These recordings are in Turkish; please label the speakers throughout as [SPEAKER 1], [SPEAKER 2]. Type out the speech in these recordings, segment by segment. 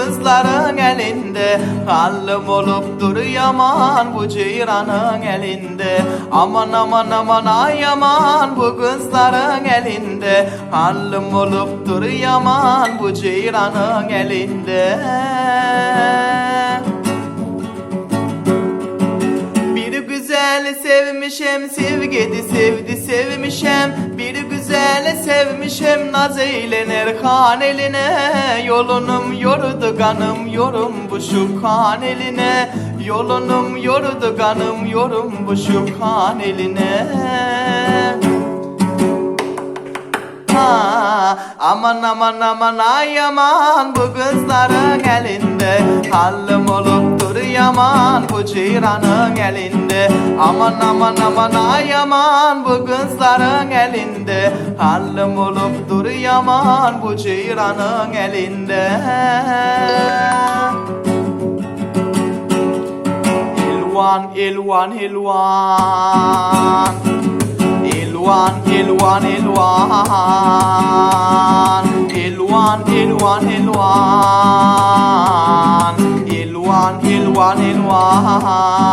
[SPEAKER 1] kızların elinde. Hallım olup dur yaman bu ceyranın elinde. Aman aman aman ay yaman bu kızların elinde. Hallım olup dur yaman bu ceyranın elinde. Bir güzel sevmişem sevgidi sevdi sevmişem. Bir güzel sevmişem naz eylenir kan eline. Yolunum yordu kanım yorum bu şu kan eline. Yolunum yordu kanım yorum bu şu kan eline. Aman aman aman ay aman bu kızların elinde Hallım olup yaman bu ceyranın elinde. Aman aman aman ay aman bu kızların elinde. Hallım olup dur yaman bu ceyranın elinde. Elvan elvan elvan Elvan, Elvan, Elvan Elvan, Elvan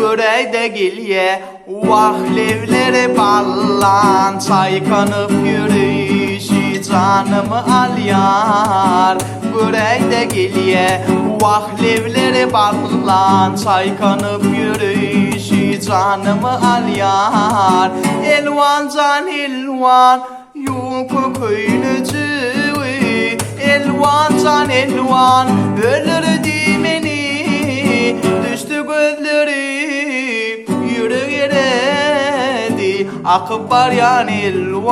[SPEAKER 1] Böreyde gilye Vahlevleri ballan. Çaykanıp yürüyüşü canımı al yar. Böreyde gilye Vahlevleri ballan. Çaykanıp yürüyüşü canımı al yar. Elvan can elvan Yuku köylücü Elvan can elvan Ölür dimeni Düştü gözleri Yüreğiredi Akbar yan elvan.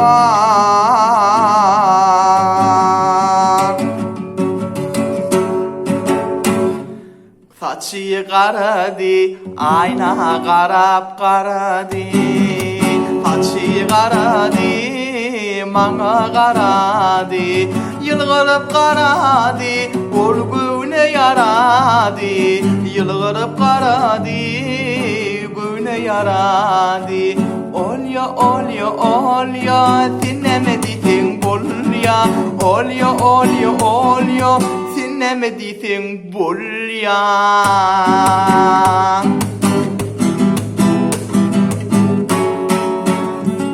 [SPEAKER 1] Saçı karadı, ayna karap karadı. Saçı karadı, mana karadı Yılgırıp karadı, olgune yaradı? Yılgırıp karadı, güne yaradı? Olya olya olya, dinlemedin bolya Olya olya olya, dinlemedin bolya